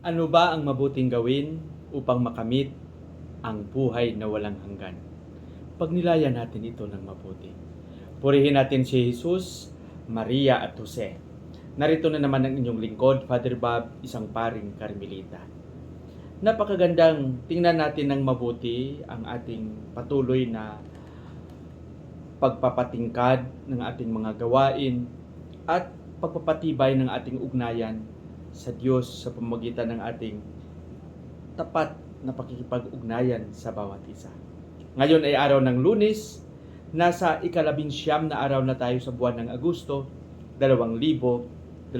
Ano ba ang mabuting gawin upang makamit ang buhay na walang hanggan? Pagnilayan natin ito ng mabuti. Purihin natin si Jesus, Maria at Jose. Narito na naman ang inyong lingkod, Father Bob, isang paring Carmelita. Napakagandang tingnan natin ng mabuti ang ating patuloy na pagpapatingkad ng ating mga gawain at pagpapatibay ng ating ugnayan sa Diyos sa pamamagitan ng ating tapat na pakikipag-ugnayan sa bawat isa. Ngayon ay araw ng lunes, nasa ikalabinsyam na araw na tayo sa buwan ng Agosto, 2024.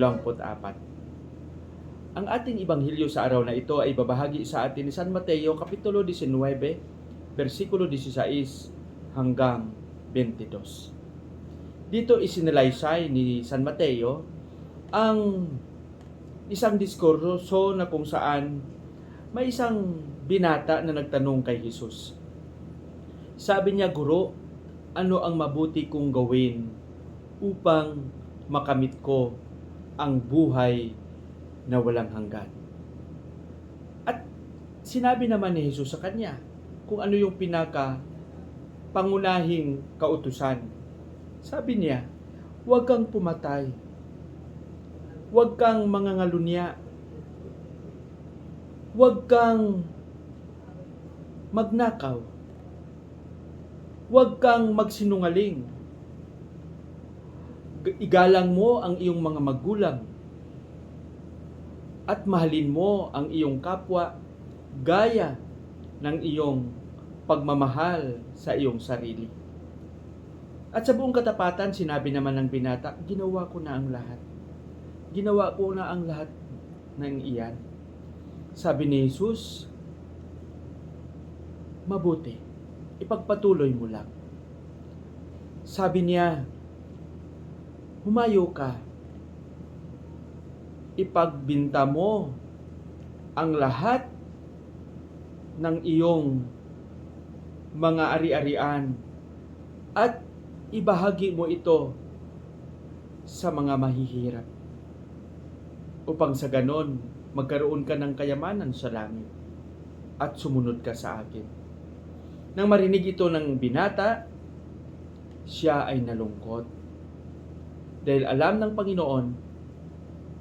Ang ating ibanghilyo sa araw na ito ay babahagi sa atin ni San Mateo Kapitulo 19, versikulo 16 hanggang 22. Dito isinalaysay ni San Mateo ang isang diskurso na kung saan may isang binata na nagtanong kay Jesus. Sabi niya, Guro, ano ang mabuti kong gawin upang makamit ko ang buhay na walang hanggan? At sinabi naman ni Jesus sa kanya kung ano yung pinaka pangunahing kautusan. Sabi niya, huwag kang pumatay. Huwag kang mangangalunya. Huwag kang magnakaw. Huwag kang magsinungaling. Igalang mo ang iyong mga magulang. At mahalin mo ang iyong kapwa gaya ng iyong pagmamahal sa iyong sarili. At sa buong katapatan, sinabi naman ng binata, ginawa ko na ang lahat. Ginawa ko na ang lahat ng iyan. Sabi ni Jesus, mabuti, ipagpatuloy mo lang. Sabi niya, humayo ka, ipagbinta mo ang lahat ng iyong mga ari-arian at ibahagi mo ito sa mga mahihirap upang sa ganon magkaroon ka ng kayamanan sa langit at sumunod ka sa akin. Nang marinig ito ng binata, siya ay nalungkot dahil alam ng Panginoon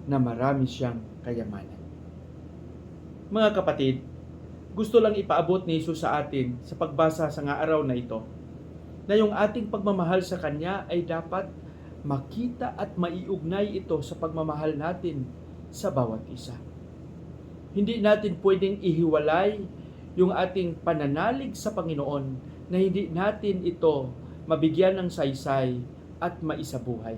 na marami siyang kayamanan. Mga kapatid, gusto lang ipaabot ni Jesus sa atin sa pagbasa sa nga araw na ito na yung ating pagmamahal sa Kanya ay dapat makita at maiugnay ito sa pagmamahal natin sa bawat isa. Hindi natin pwedeng ihiwalay yung ating pananalig sa Panginoon na hindi natin ito mabigyan ng saysay at maisabuhay.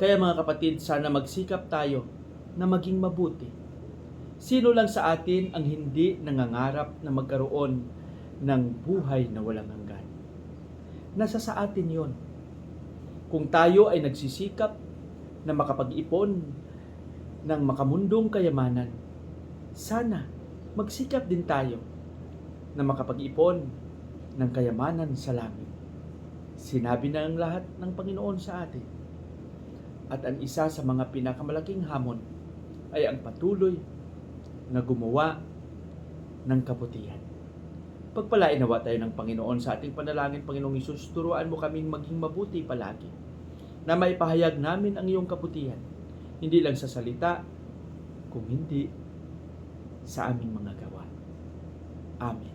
Kaya mga kapatid, sana magsikap tayo na maging mabuti. Sino lang sa atin ang hindi nangangarap na magkaroon ng buhay na walang hanggan? Nasa sa atin yon. Kung tayo ay nagsisikap na makapag-ipon ng makamundong kayamanan, sana magsikap din tayo na makapag-ipon ng kayamanan sa langit. Sinabi na ang lahat ng Panginoon sa atin. At ang isa sa mga pinakamalaking hamon ay ang patuloy na gumawa ng kabutihan. Pagpalain nawa tayo ng Panginoon sa ating panalangin, Panginoong Isus, turuan mo kaming maging mabuti palagi na maipahayag namin ang iyong kabutihan, hindi lang sa salita, kung hindi sa aming mga gawa. Amen.